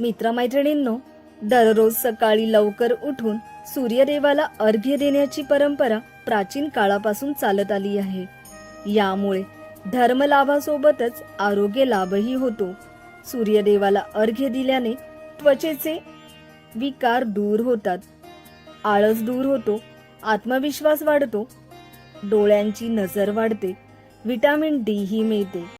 मित्रमैत्रिणींनो दररोज सकाळी लवकर उठून सूर्यदेवाला अर्घ्य देण्याची परंपरा प्राचीन काळापासून चालत आली आहे. यामुळे धर्मलाभासोबतच आरोग्य लाभही होतो. सूर्यदेवाला अर्घ्य दिल्याने त्वचेचे विकार दूर होतात. आळस दूर होतो आत्मविश्वास वाढतो डोळ्यांची नजर वाढते व्हिटॅमिन डी ही मिळते.